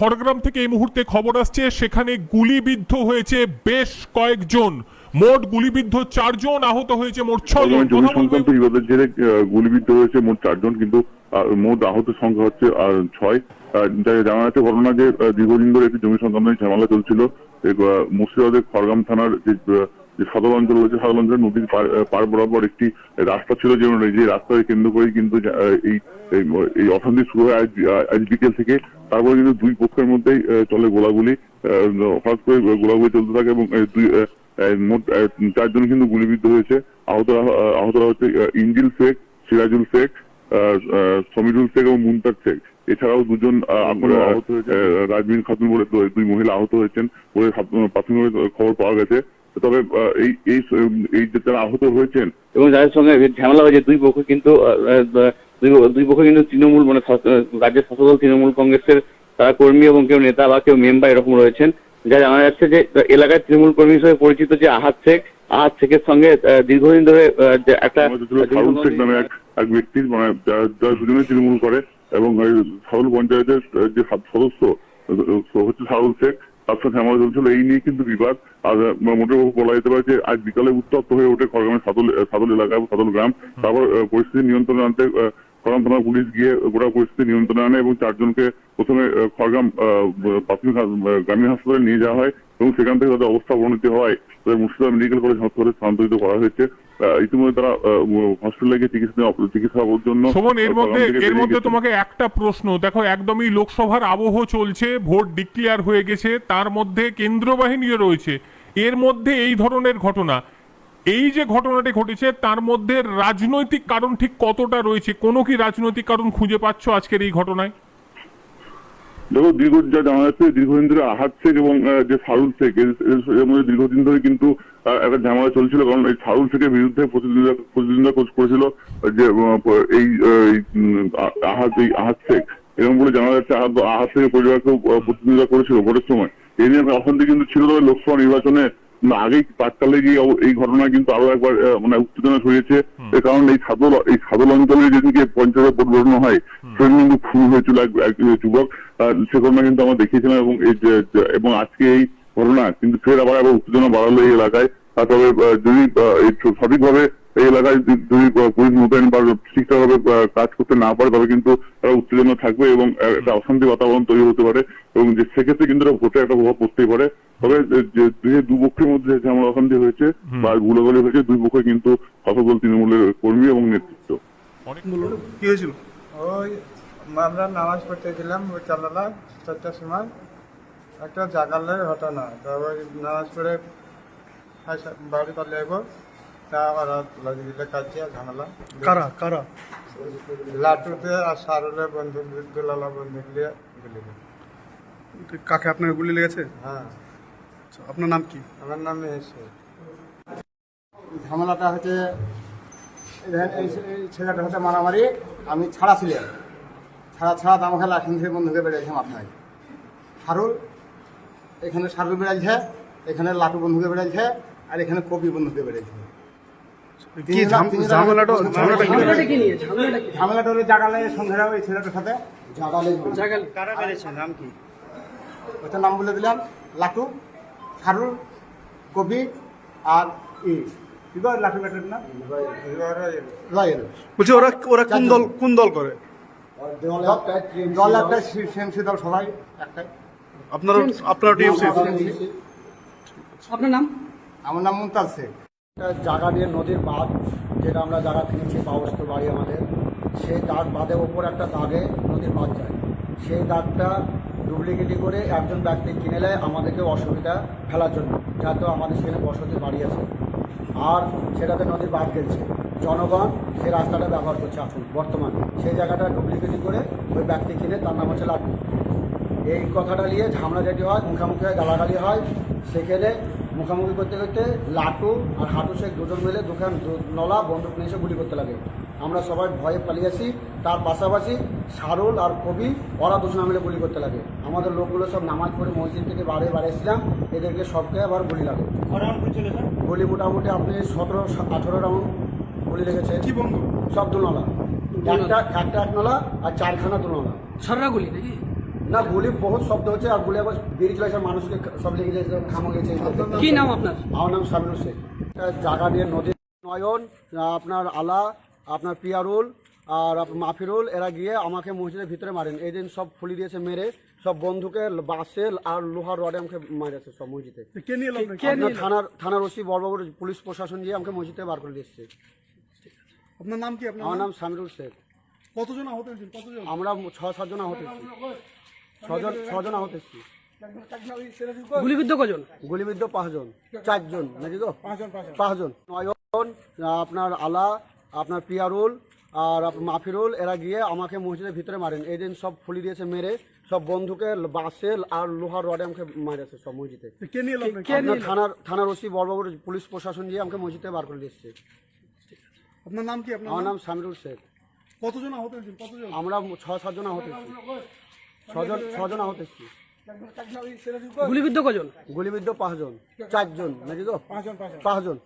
খড়গ্রাম থেকে এই মুহূর্তে খবর আসছে সেখানে গুলিবিদ্ধ হয়েছে বেশ কয়েকজন। মোট গুলিবিদ্ধ চারজন আহত হয়েছে মোট ছজন জমি সংক্রান্ত বিবাদের জেরে আহ, গুলিবিদ্ধ হয়েছে মোট চারজন কিন্তু মোট আহত সংখ্যা হচ্ছে আহ, ছয় জানা যাচ্ছে ঘটনা যে দীর্ঘদিন ধরে একটি জমি সংক্রান্ত ঝামেলা চলছিল। মুর্শিদাবাদের খড়গাম থানার যে যে সদর অঞ্চল রয়েছে সদর অঞ্চলের নদীর পার- বরাবর একটি রাস্তা ছিল যে যে রাস্তাকে কেন্দ্র করে কিন্তু এই এই অশান্তি শুরু হয় আজ বিকেল থেকে। তারপরে কিন্তু দুই পক্ষের মধ্যেই চলে গোলাগুলি হঠাৎ করে গোলাগুলি চলতে থাকে এবং দুই মোট চারজন কিন্তু গুলিবিদ্ধ হয়েছে। আহতরা আহ, আহতরা হচ্ছে ইঞ্জিল শেখ সিরাজুল শেখ সমিরুল শেখ এবং মুনতার শেখ। এছাড়াও দুজন আহত আহত হয়েছে রাজমিন খাতুন বলে দুই মহিলা আহত হয়েছেন বলে প্রাথমিকভাবে খবর পাওয়া গেছে। তবে এই এই যে যারা আহত হয়েছেন এবং যাদের সঙ্গে ঝামেলা হয়েছে দুই পক্ষ কিন্তু দুই পক্ষ কিন্তু তৃণমূল মানে রাজ্যের শাসক দল তৃণমূল কংগ্রেসের তারা কর্মী এবং কেউ নেতা বা কেউ মেম্বার এরকম রয়েছেন যা জানা যাচ্ছে যে এলাকায় তৃণমূল কর্মী হিসেবে পরিচিত যে আহাত শেখ আহাত শেখের সঙ্গে দীর্ঘদিন ধরে একটা এক এক ব্যক্তি মানে যারা দুজনে তৃণমূল করে এবং সারুল পঞ্চায়েতের যে সদস্য হচ্ছে সারুল শেখ তার শ্যামল চলছিল এই নিয়ে কিন্তু বিবাদ। আর মোটামুটি বলা যেতে পারে যে আজ বিকালে উত্তপ্ত হয়ে ওঠে খড়গ্রামের সাদল সাদল এলাকা এবং সাদল গ্রাম। তারপর পরিস্থিতি নিয়ন্ত্রণে আনতে খড়গ্রাম পুলিশ গিয়ে গোটা পরিস্থিতি নিয়ন্ত্রণে আনে এবং চারজনকে প্রথমে খড়গ্রাম প্রাথমিক গ্রামীণ হাসপাতালে নিয়ে যাওয়া হয় এবং সেখান থেকে তাদের অবস্থা অবনতি হয়। তাদের মুর্শিদাবাদ মেডিকেল কলেজ হাসপাতালে স্থানান্তরিত করা হয়েছে। ইতিমধ্যে তারা হসপিটালে গিয়ে চিকিৎসা চিকিৎসার জন্য শোভন এর মধ্যে এর মধ্যে তোমাকে একটা প্রশ্ন দেখো একদমই লোকসভার আবহ চলছে ভোট ডিক্লেয়ার হয়ে গেছে তার মধ্যে কেন্দ্র বাহিনীও রয়েছে। এর মধ্যে এই ধরনের ঘটনা এই যে ঘটনাটি ঘটেছে তার মধ্যে রাজনৈতিক কারণ ঠিক কতটা রয়েছে? কোনো কি রাজনৈতিক কারণ খুঁজে পাচ্ছ আজকের এই ঘটনায়? দেখো দীর্ঘ যা জানা যাচ্ছে দীর্ঘদিন ধরে আহাত শেখ এবং যে সারুল শেখ মধ্যে দীর্ঘদিন ধরে কিন্তু একটা ঝামেলা চলছিল। কারণ এই সারুল শেখের বিরুদ্ধে প্রতিদ্বন্দ্বিতা করেছিল যে এই আহ, এই, আহাত এই আহাত শেখ। এরকম বলে জানা যাচ্ছে আহাত শেখের পরিবারকেও প্রতিদ্বন্দ্বিতা করেছিল ভোটের সময়। এই নিয়ে অশান্তি কিন্তু ছিল তবে লোকসভা নির্বাচনে না, আগেই প্রাককালে গিয়ে এই ঘটনা কিন্তু আরও একবার মানে উত্তেজনা ছড়িয়েছে। এর কারণ এই সাদল এই সাদল অঞ্চলে যেদিকে পঞ্চায়েত পরিবর্তন হয় সেখানে কিন্তু খুন হয়েছিল এক যুবক। সে ঘটনা কিন্তু আমরা দেখিয়েছিলাম এবং এই যে- যে- এবং আজকে এই ঘটনা কিন্তু ফের আবার আবার উত্তেজনা বাড়ালো এই এলাকায়। তবে যদি সঠিকভাবে এই এলাকায় যদি- পুলিশ মোতায়েন বা ঠিকঠাকভাবে কাজ করতে না পারে তবে কিন্তু একটা উত্তেজনা থাকবে এবং একটা অশান্তি বাতাবরণ তৈরি হতে পারে। এবং সেক্ষেত্রে কিন্তু ভোটে একটা প্রভাব পড়তেই পারে। তবে যে- যে দুপক্ষের মধ্যে যে আমার অশান্তি হয়েছে বা গুলোগুলি হয়েছে দুই পক্ষে কিন্তু দল তৃণমূলের কর্মী এবং নেতৃত্ব। কি হয়েছিল? ওই আমরা নামাজ পড়তে গেলাম ওই চালালা চারটার সময়। একটা জাগালের ঘটনা তারপর নামাজ পড়ে বাড়ি পালে যাব তা ওরা লাগিয়ে দিলে কাজে ঝামেলা। কারা কারা? লাটুতে আর সারলে বন্ধু দুলালা বন্ধু দিয়ে গুলি। কাকে আপনার গুলি লেগেছে? হ্যাঁ। আচ্ছা, আপনার নাম কি? আমার নাম এসে ঝামেলাটা হচ্ছে এই- ছেলেটার সাথে মারামারি আমি ছাড়া ছিলাম। ছাড়া ছাড়া দাম খেলা এখান থেকে বন্ধুকে বেড়েছে মাথায়। সারুল এখানে সারুল বেড়েছে এখানে লাটু বন্ধুকে বেড়েছে আর এখানে কপি বন্ধুকে বেড়েছে। ঝামেলাটা হলো জাগালে সন্ধ্যারা ওই ছেলেটার সাথে। জাগালে কারা মেরেছে নাম কি? ওটার নাম বলে দিলাম লাটু। সারুল কবি আর ই লাটু লাটুর নাম রয়েল। বলছি ওরা ওরা কোন দল কোন দল করে? দল একটা সিএমসি দল সবাই একটাই। আপনার আপনার টিএমসি? আপনার নাম? আমার নাম মুমতাজ শেখ। জায়গা দিয়ে নদীর বাঁধ যেটা আমরা জায়গা কিনেছি পাওস্ত বাড়ি আমাদের। সেই দাগ বাঁধের ওপর একটা দাগে নদীর বাঁধ যায়। সেই দাগটা ডুপ্লিকেটি করে একজন ব্যক্তি কিনে নেয় আমাদেরকে অসুবিধা ফেলার জন্য। যাতে আমাদের সেখানে বসতি বাড়ি আছে। আর সেটাতে নদীর বাঁধ গেছে। জনগণ সে রাস্তাটা ব্যবহার করছে এখন, বর্তমানে। সেই জায়গাটা ডুপ্লিকেটি করে ওই ব্যক্তি কিনে তার নাম হচ্ছে লাটু। এই কথাটা নিয়ে ঝামলা যেটি হয়, মুখামুখি হয় গালাগালি হয়, সেখানে মুখামুখি করতে করতে লাটু আর হাটু শেখ দুজন মিলে দুখান নলা বন্দুক নিয়ে এসে গুলি করতে লাগে। আমরা সবাই ভয়ে পালিয়ে আসি তার পাশাপাশি সারুল আর কবি ওরা দুজন মিলে গুলি করতে লাগে। আমাদের লোকগুলো সব নামাজ পড়ে মসজিদ থেকে বাড়ি বাড়িয়েছিলাম এদেরকে সবকে আবার গুলি লাগে। গুলি মোটামুটি আপনি সতেরো আঠেরো রাউন্ড গুলি লেগেছে। কি বন্ধু? সব দুনলা। একটা একটা এক নলা আর চারখানা দুনলা। সররাগুলি নাকি? না গুলি বহুত শব্দ হচ্ছে আর গুলি আবার বেরিয়ে চলে আসে মানুষকে সব লেগে যাচ্ছে খামো গেছে কি নাম আপনার? আমার নাম সামিনুল শেখ একটা জায়গা দিয়ে নদীর নয়ন আপনার আলা আপনার পিয়ারুল আর মাফিরুল এরা গিয়ে আমাকে মসজিদের ভিতরে মারেন। এই দিন সব ফুলি দিয়েছে মেরে সব বন্ধুকে বাসে আর লোহার রডে আমাকে মারেছে সব মসজিদে। থানার থানার ওসি বড়বাবুর পুলিশ প্রশাসন গিয়ে আমাকে মসজিদে বার করে দিচ্ছে আপনার নাম কি? আপনার আমার নাম? সামিরুল শেখ। কতজন আহত হয়েছেন? কতজন? আমরা ছ সাতজন আহত হচ্ছি ছজন ছজন আহত হচ্ছি গুলিবিদ্ধ কজন? গুলিবিদ্ধ পাঁচজন। চারজন নাকি তো? পাঁচজন নয়ন আপনার আলা আপনার পিয়ারুল আর আপ- মাফিরুল এরা গিয়ে আমাকে মসজিদের ভিতরে মারেন। এই দিন সব ফুলি দিয়েছে মেরে সব বন্ধুকে বাসে আর লোহার রডে আমাকে মারেছে সব মসজিদে। থানার থানার ওসি বড়বাবুর পুলিশ প্রশাসন দিয়ে আমাকে মসজিদে বার করে দিচ্ছে আপনার নাম কি? আমার নাম? সামিরুল শেখ। কতজন আহত হয়েছেন? কতজন? আমরা ছ সাতজন আহত ছজন ছজন আহত হচ্ছি গুলিবিদ্ধ কজন? গুলিবিদ্ধ পাঁচজন চারজন নাকি তো? পাঁচজন। পাঁচজন।